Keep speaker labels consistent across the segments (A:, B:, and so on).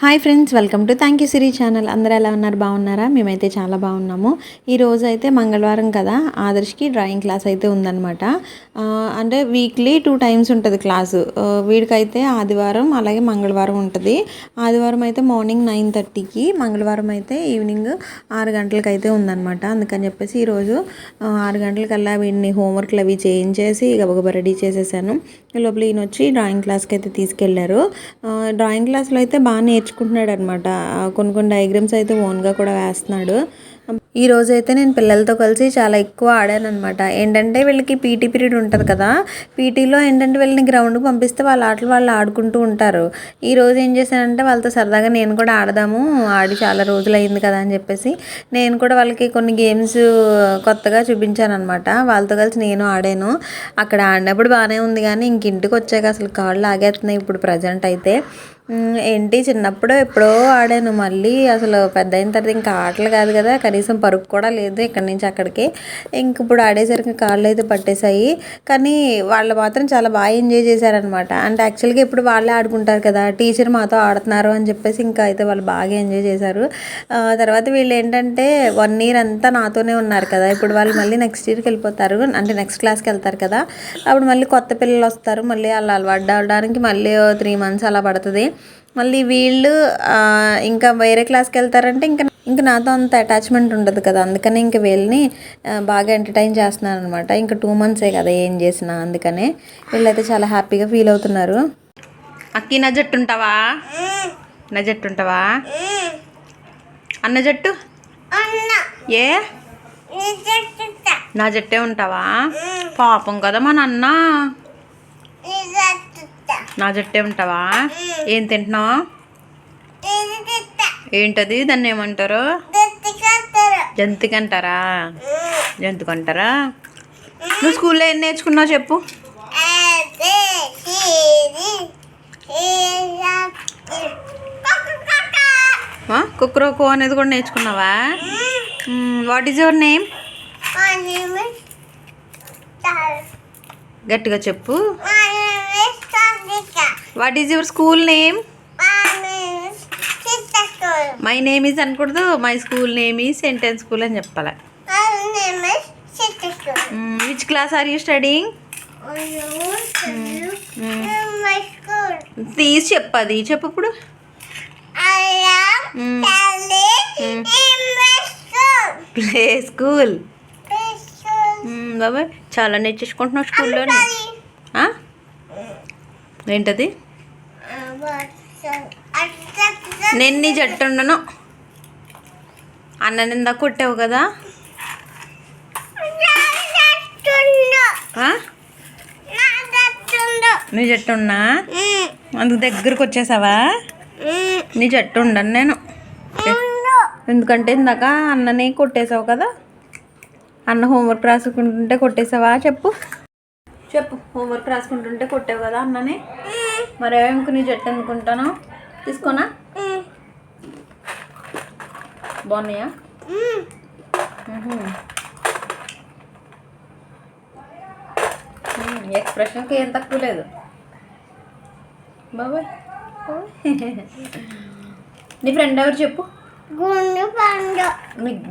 A: Hi friends welcome to thank you Siri channel. అందరూ ఎలా ఉన్నారు? బాగున్నారా? మేమైతే చాలా బాగున్నాము. ఈ అయితే మంగళవారం కదా ఆదర్శ్కి డ్రాయింగ్ క్లాస్ అయితే ఉందన్నమాట. అంటే వీక్లీ టూ టైమ్స్ ఉంటుంది క్లాసు. వీడికైతే ఆదివారం అలాగే మంగళవారం ఉంటుంది. ఆదివారం అయితే మార్నింగ్ నైన్ థర్టీకి మంగళవారం అయితే ఈవినింగ్ ఆరు గంటలకు అయితే ఉందన్నమాట. అందుకని చెప్పేసి ఈరోజు ఆరు గంటలకల్లా వీడిని హోంవర్క్లు అవి చేయించేసి గబగబ రెడీ చేసేసాను. లోపల ఈయన వచ్చి డ్రాయింగ్ క్లాస్కి అయితే తీసుకెళ్ళారు డ్రాయింగ్ క్లాస్లో అయితే బాగా నేర్చుకుంటున్నాడు అనమాట కొన్ని కొన్ని డయాగ్రామ్స్ అయితే ఓన్గా కూడా వేస్తున్నాడు. ఈ రోజు అయితే నేను పిల్లలతో కలిసి చాలా ఎక్కువ ఆడాను అనమాట ఏంటంటే వీళ్ళకి పీటీ పీరియడ్ ఉంటుంది కదా పీటీలో ఏంటంటే వీళ్ళని గ్రౌండ్కి పంపిస్తే వాళ్ళ ఆటలు వాళ్ళు ఆడుకుంటూ ఉంటారు. ఈ రోజు ఏం చేశానంటే వాళ్ళతో సరదాగా నేను కూడా ఆడదాము ఆడి చాలా రోజులు అయింది కదా అని చెప్పేసి నేను కూడా వాళ్ళకి కొన్ని గేమ్స్ కొత్తగా చూపించాను అనమాట వాళ్ళతో కలిసి నేను ఆడాను. అక్కడ ఆడినప్పుడు బాగానే ఉంది కానీ ఇంక ఇంటికి వచ్చాక అసలు కాళ్ళు ఆగేస్తున్నాయి ఇప్పుడు ప్రజెంట్ అయితే. ఏంటి చిన్నప్పుడు ఎప్పుడో ఆడాను. మళ్ళీ అసలు పెద్ద అయిన తర్వాత ఇంకా ఆటలు కాదు కదా. కనీసం పరుగు కూడా లేదు ఇక్కడి నుంచి అక్కడికి. ఇంక ఇప్పుడు ఆడేసరికి కాళ్ళు అయితే పట్టేశాయి. కానీ వాళ్ళు మాత్రం చాలా బాగా ఎంజాయ్ చేశారనమాట అంటే యాక్చువల్గా ఇప్పుడు వాళ్ళే ఆడుకుంటారు కదా. టీచర్ మాతో ఆడుతున్నారు అని చెప్పేసి ఇంకా అయితే వాళ్ళు బాగా ఎంజాయ్ చేశారు. తర్వాత వీళ్ళు ఏంటంటే వన్ ఇయర్ అంతా నాతోనే ఉన్నారు కదా. ఇప్పుడు వాళ్ళు మళ్ళీ నెక్స్ట్ ఇయర్కి వెళ్ళిపోతారు. అంటే నెక్స్ట్ క్లాస్కి వెళ్తారు కదా. అప్పుడు మళ్ళీ కొత్త పిల్లలు వస్తారు. మళ్ళీ వాళ్ళు అలవాటు అవడానికి మళ్ళీ త్రీ మంత్స్ అలా పడుతుంది. మళ్ళీ వీళ్ళు ఇంకా వేరే క్లాస్కి వెళ్తారంటే ఇంకా ఇంకా నాతో అంత అటాచ్మెంట్ ఉండదు కదా. అందుకని ఇంక వీళ్ళని బాగా ఎంటర్టైన్ చేస్తున్నాను అనమాట ఇంకా టూ మంత్సే కదా ఏం చేసినా. అందుకనే వీళ్ళైతే చాలా హ్యాపీగా ఫీల్ అవుతున్నారు. అక్కి నా జట్టు ఉంటావా? నా జట్టు ఉంటావా? అన్న జట్టు? ఏ? నా జట్టే ఉంటావా? పాపం కదా మా నాన్న నా జట్టే ఉంటావా? ఏం తింటున్నావు? ఏంటది? దాన్ని ఏమంటారు? జంతికి అంటారా జంతుకు అంటారా నువ్వు స్కూల్లో ఏం నేర్చుకున్నావు చెప్పు. కుక్రోకో అనేది కూడా నేర్చుకున్నావా? వాట్ ఈజ్ యువర్ నేమ్ గట్టిగా చెప్పు. What is your school name my name is అనకూడదు my school name is sentence school అని చెప్పాలి. Which class are you studying please చెప్పది చెప్పు ఇప్పుడు. ప్లే స్కూల్ బాబాయ్ చాలా నేర్చేసుకుంటున్నావు స్కూల్లోనే? ఏంటది? నేను నీ జట్టు ఉండను అన్న నిందా కొట్టావు కదా? నీ జట్టు ఉన్నా అందుకు దగ్గరకు వచ్చేసావా? నీ జట్టు ఉండను నేను ఎందుకంటే ఇందాక అన్నని కొట్టేసావు కదా. అన్న హోంవర్క్ రాసుకుంటుంటే కొట్టేసావా? చెప్పు. చెప్పు. హోంవర్క్ రాసుకుంటుంటే కొట్టావు కదా అన్నని. మరి నీ జట్టు అనుకుంటాను తీసుకోనా? బాగున్నాయా? ఎక్స్ప్రెషన్కి ఏం తక్కువ లేదు. బాబాయ్. నీ ఫ్రెండ్ ఎవరు చెప్పు?
B: గుండు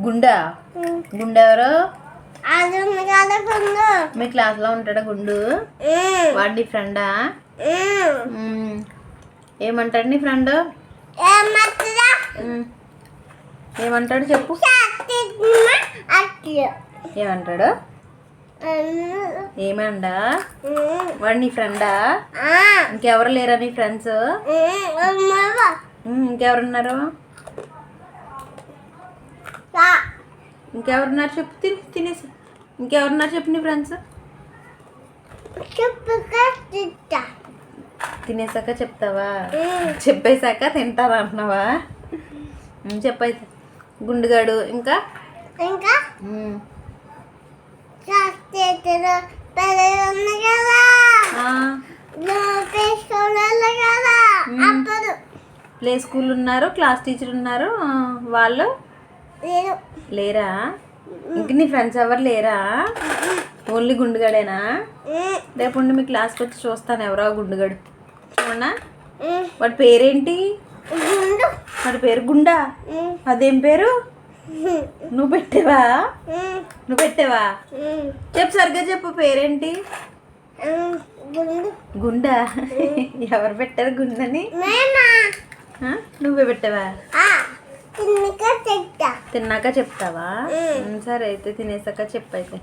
A: గుండా? గుండె ఎవరు మీ క్లాస్లో ఉంటాడా గుండు? వాడు నీ ఫ్రెండా. ఏమంటాడు నీ ఫ్రెండ్? ఏమంటాడు? చెప్పు. ఏమంటాడు? ఏమండా? వాడు నీ ఫ్రెండా? ఇంకెవరు లేరా నీ ఫ్రెండ్స్? ఇంకెవరున్నారు? ఇంకెవరున్నారు? చెప్పు తిని తినేసి. ఇంకెవరున్నారు చెప్పు నీ ఫ్రెండ్స్. తినేసాక చెప్తావా? చెప్పేశాక తింటారా అంటున్నావా? చెప్పైతే. గుండుగాడు ఇంకా?
B: ఇంకా?
A: ప్లే స్కూల్ ఉన్నారు క్లాస్ టీచర్ ఉన్నారు వాళ్ళు? లేరా? ఇంక నీ ఫ్రెండ్స్ ఎవరు లేరా? ఓన్లీ గుండుగాడేనా? రేపు మీ క్లాస్కి వచ్చి చూస్తాను ఎవరో గుండుగాడు. చూడనా? వాడి పేరేంటి? మరి పేరు గుండా? అదేం పేరు? నువ్వు పెట్టావా? నువ్వు పెట్టావా? చెప్పు సరిగ్గా చెప్పు పేరేంటి?
B: గుండు.
A: ఎవరు పెట్టారు గుండని? నువ్వే పెట్టావా?
B: తిన్నక
A: చెప్తావా? సరే అయితే తినేసాక చెప్పు అయితే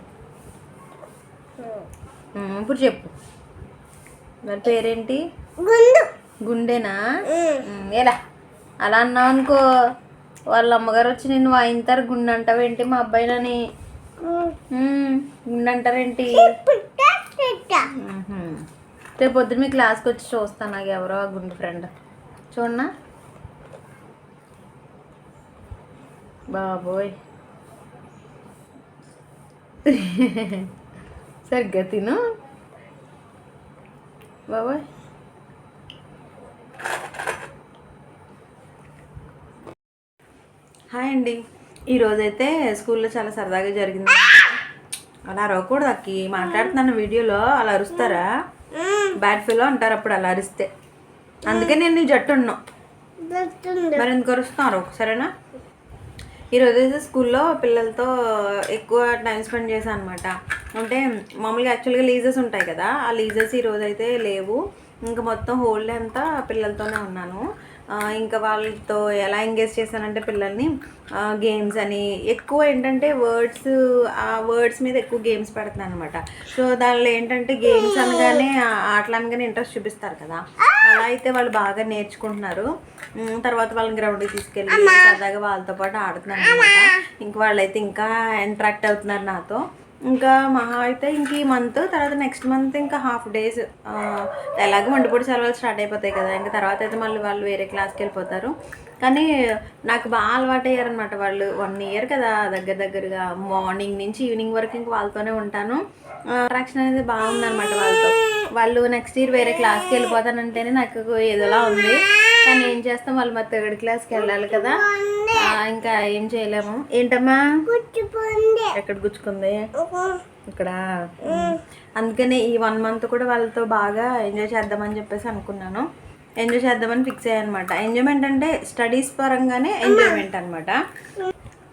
A: ఇప్పుడు చెప్పు. మరి పేరేంటి?
B: గుండు.
A: గుండెనా? ఎలా అలా అన్నావు అనుకో వాళ్ళ అమ్మగారు వచ్చి నిన్ను వాయింతారు గుండె అంటావేంటి మా అబ్బాయినని గుండె అంటారేంటి. రేపు పొద్దున మీ క్లాస్కి వచ్చి చూస్తాను నాకు ఎవరో ఆ గుండు ఫ్రెండ్. చూడనా? బాబోయ్. సరిగ్గా తిను. బాబోయ్. హాయ్ అండి. ఈరోజైతే స్కూల్లో చాలా సరదాగా జరిగింది. అలా అరవకూడదు అక్కి. మాట్లాడుతున్నాను వీడియోలో. అలా అరుస్తారా? బ్యాడ్ ఫీలో అంటారు అప్పుడు అలా అరిస్తే. అందుకే నేను నీ జట్టు ఉన్నాను మరి ఎందుకు అరుస్తున్నారు సరేనా? ఈరోజు అయితే స్కూల్లో పిల్లలతో ఎక్కువ టైం స్పెండ్ చేశాను అనమాట అంటే మామూలుగా యాక్చువల్గా లీజర్స్ ఉంటాయి కదా ఆ లీజర్స్ ఈరోజు అయితే లేవు. ఇంకా మొత్తం హోల్డ్ అంతా పిల్లలతోనే ఉన్నాను. ఇంకా వాళ్ళతో ఎలా ఎంగేజ్ చేశానంటే పిల్లల్ని గేమ్స్ అని. ఎక్కువ ఏంటంటే వర్డ్స్ ఆ వర్డ్స్ మీద ఎక్కువ గేమ్స్ పెడతాను అనమాట సో దానిలో ఏంటంటే గేమ్స్ అనగానే ఆటలు అనగానే ఇంట్రెస్ట్ చూపిస్తారు కదా. అలా అయితే వాళ్ళు బాగా నేర్చుకుంటున్నారు. తర్వాత వాళ్ళని గ్రౌండ్కి తీసుకెళ్ళి సరదాగా వాళ్ళతో పాటు ఆడుతున్నాను అనమాట ఇంక వాళ్ళైతే ఇంకా ఇంటరాక్ట్ అవుతున్నారు నాతో. ఇంకా మహా అయితే ఇంక ఈ మంత్ తర్వాత నెక్స్ట్ మంత్ ఇంకా హాఫ్ డేస్ ఎలాగో మండిపూడి సెలవులు స్టార్ట్ అయిపోతాయి కదా. ఇంకా తర్వాత అయితే మళ్ళీ వాళ్ళు వేరే క్లాస్కి వెళ్ళిపోతారు. కానీ నాకు బాగా అలవాటు అయ్యారనమాట వాళ్ళు. వన్ ఇయర్ కదా దగ్గర దగ్గరగా. మార్నింగ్ నుంచి ఈవినింగ్ వరకు ఇంక వాళ్ళతోనే ఉంటాను. అట్రాక్షన్ అనేది బాగుందనమాట వాళ్ళతో. వాళ్ళు నెక్స్ట్ ఇయర్ వేరే క్లాస్కి వెళ్ళిపోతానంటేనే నాకు ఏదోలా ఉంది. కానీ ఏం చేస్తాం? వాళ్ళు మా థర్డ్ క్లాస్కి వెళ్ళాలి కదా. ఇంకా ఏం చేయలేము. ఏంటమ్మా? ఎక్కడ గుచ్చుకుంది? ఇక్కడ? అందుకనే ఈ వన్ మంత్ కూడా వాళ్ళతో బాగా ఎంజాయ్ చేద్దామని చెప్పేసి అనుకున్నాను. ఎంజాయ్ చేద్దామని ఫిక్స్ అయ్యాను అనమాట ఎంజాయ్మెంట్ అంటే స్టడీస్ పరంగానే ఎంజాయ్మెంట్ అనమాట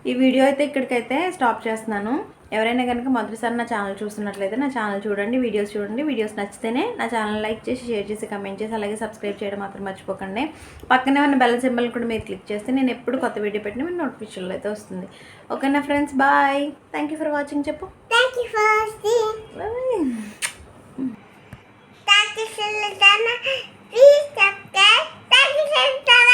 A: ఈ వీడియో అయితే ఇక్కడికైతే స్టాప్ చేస్తున్నాను. ఎవరైనా కనుక మొదటిసారి నా ఛానల్ చూస్తున్నట్లయితే నా ఛానల్ చూడండి వీడియోస్ చూడండి. వీడియోస్ నచ్చితేనే నా ఛానల్ లైక్ చేసి షేర్ చేసి కమెంట్ చేసి అలాగే సబ్స్క్రైబ్ చేయడం మాత్రం మర్చిపోకండి. పక్కనే ఉన్న బెల్ సింబల్ కూడా మీరు క్లిక్ చేస్తే నేను ఎప్పుడు కొత్త వీడియో పెట్టిన మీరు నోటిఫికేషన్లో అయితే వస్తుంది. ఓకేనా friends bye thank you for watching చెప్పు.
B: Thank you for watching
A: bye
B: thank you for please subscribe thank you for